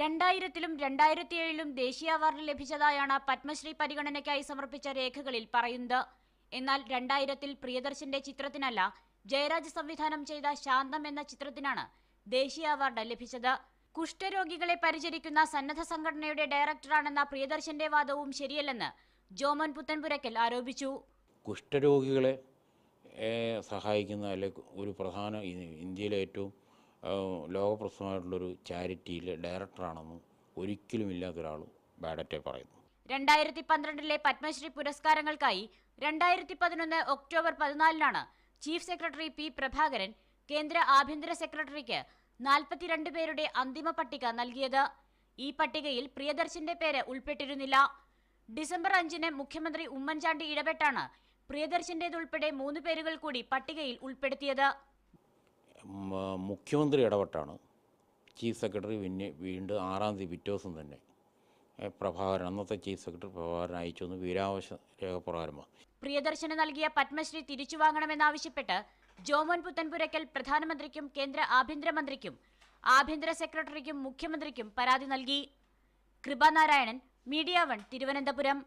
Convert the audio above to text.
രണ്ടായിരത്തിലും രണ്ടായിരത്തിയേഴിലും ദേശീയ അവാർഡ് ലഭിച്ചതായാണ് പത്മശ്രീ പരിഗണനയ്ക്കായി സമർപ്പിച്ച രേഖകളിൽ പറയുന്നത്. എന്നാൽ രണ്ടായിരത്തിൽ പ്രിയദർശന്റെ ചിത്രത്തിനല്ല ജയരാജ് സംവിധാനം ചെയ്ത ശാന്തം എന്ന ചിത്രത്തിനാണ് ദേശീയ അവാർഡ് ലഭിച്ചത്. കുഷ്ഠരോഗികളെ പരിചരിക്കുന്ന സന്നദ്ധ സംഘടനയുടെ ഡയറക്ടറാണെന്ന പ്രിയദർശന്റെ വാദവും ശരിയല്ലെന്ന് ജോമൻ പുത്തൻപുരക്കൽ ആരോപിച്ചു. കുഷ്ഠരോഗികളെ സഹായിക്കുന്ന അല്ലെങ്കിൽ ഒരു പ്രധാന ഇന്ത്യയിലെ ഏറ്റവും ലോകപ്രസിദ്ധമായിട്ടുള്ളൊരു ചാരിറ്റിയിലെ ഡയറക്ടറാണെന്ന് ഒരിക്കലും ഇല്ലാത്തൊരാൾ ബാഡറ്റെ പറയുന്നു. രണ്ടായിരത്തി പന്ത്രണ്ടിലെ പത്മശ്രീ പുരസ്കാരങ്ങൾക്കായി രണ്ടായിരത്തി പതിനൊന്ന് ഒക്ടോബർ പതിനാലിനാണ് ചീഫ് സെക്രട്ടറി പി പ്രഭാകരൻ കേന്ദ്ര ആഭ്യന്തര സെക്രട്ടറിക്ക് നാൽപ്പത്തിരണ്ട് പേരുടെ അന്തിമ പട്ടിക നൽകിയത്. ഈ പട്ടികയിൽ പ്രിയദർശന്റെ പേര് ഉൾപ്പെട്ടിരുന്നില്ല. ഡിസംബർ അഞ്ചിന് മുഖ്യമന്ത്രി ഉമ്മൻചാണ്ടി ഇടപെട്ടാണ് പ്രിയദർശന്റേതുൾപ്പെടെ മൂന്ന് പേരുകൾ കൂടി പട്ടികയിൽ ഉൾപ്പെടുത്തിയത്. മുഖ്യമന്ത്രി ഇടപെട്ടാണ്. ചീഫ് സെക്രട്ടറി പിന്നെ വീണ്ടും ആറാം തീയതി പിറ്റേ തന്നെ പ്രഭാകരൻ അന്നത്തെ ചീഫ് സെക്രട്ടറി പ്രഭാകരൻ അയച്ചു വന്ന് രേഖ രേഖപ്രകാരമാണ്. പ്രിയദർശന് നൽകിയ പത്മശ്രീ തിരിച്ചു വാങ്ങണമെന്നാവശ്യപ്പെട്ട് ജോമോൻ പുത്തൻപുരയ്ക്കൽ പ്രധാനമന്ത്രിക്കും കേന്ദ്ര ആഭ്യന്തരമന്ത്രിക്കും ആഭ്യന്തര സെക്രട്ടറിക്കും മുഖ്യമന്ത്രിക്കും പരാതി നൽകി. Kripanarayanan media one Thiruvananthapuram.